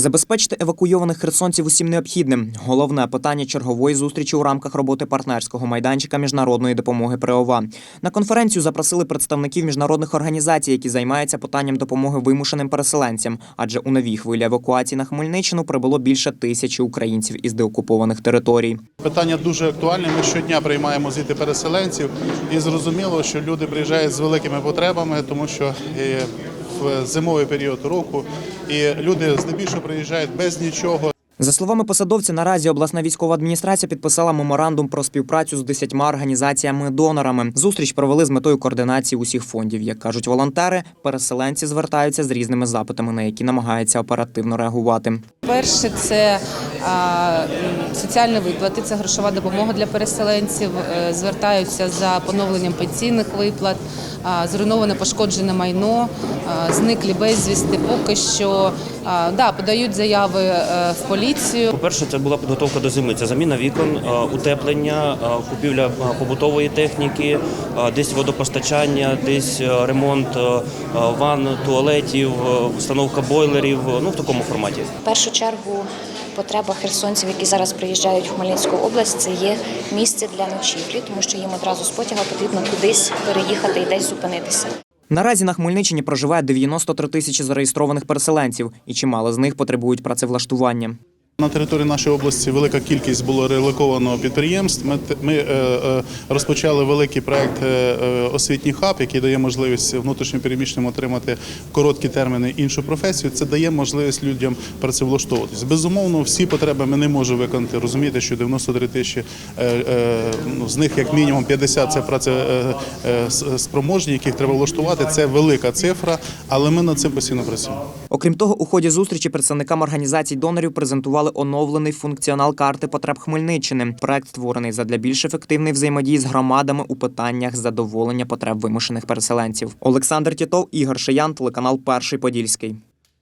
Забезпечити евакуйованих херсонців усім необхідним. Головне питання чергової зустрічі у рамках роботи партнерського майданчика міжнародної допомоги при ОВА. На конференцію запросили представників міжнародних організацій, які займаються питанням допомоги вимушеним переселенцям. Адже у новій хвилі евакуації на Хмельниччину прибуло більше тисячі українців із деокупованих територій. Питання дуже актуальне. Ми щодня приймаємо звідти переселенців, і зрозуміло, що люди приїжджають з великими потребами, тому що е, в зимовий період року і люди здебільшого приїжджають без нічого. За словами посадовця, наразі обласна військова адміністрація підписала меморандум про співпрацю з десятьма організаціями-донорами. Зустріч провели з метою координації усіх фондів. Як кажуть волонтери, переселенці звертаються з різними запитами, на які намагаються оперативно реагувати. Перше це соціальні виплати, це грошова допомога для переселенців. Е, Звертаються за поновленням пенсійних виплат, зруйноване пошкоджене майно, зниклі безвісти. Поки що да, подають заяви е, в поліцію. По-перше, це була підготовка до зими. Це заміна вікон, е, утеплення, е, купівля побутової техніки, десь водопостачання, десь ремонт ванн, туалетів, установка бойлерів. Ну в такому форматі. В першу чергу потреба херсонців, які зараз приїжджають в Хмельницьку область, це є місце для ночівлі, тому що їм одразу з потяга потрібно кудись переїхати і десь зупинитися. Наразі на Хмельниччині проживає 93 тисячі зареєстрованих переселенців, і чимало з них потребують працевлаштування. На території нашої області велика кількість було релоковано підприємств. Ми, е, е, розпочали великий проект е, освітній хаб, який дає можливість внутрішньопереміщеним отримати короткі терміни іншу професію. Це дає можливість людям працевлаштовуватись. Безумовно, всі потреби ми не можемо виконати. Розумієте, що 93 тисячі ну, з них як мінімум 50 – це працеспроможні, яких треба влаштувати. Це велика цифра, але ми над цим постійно працюємо. Окрім того, у ході зустрічі представникам організацій донорів презентували оновлений функціонал карти потреб Хмельниччини. Проект створений задля більш ефективної взаємодії з громадами у питаннях задоволення потреб вимушених переселенців. Олександр Тітов, Ігор Шиян, телеканал Перший Подільський.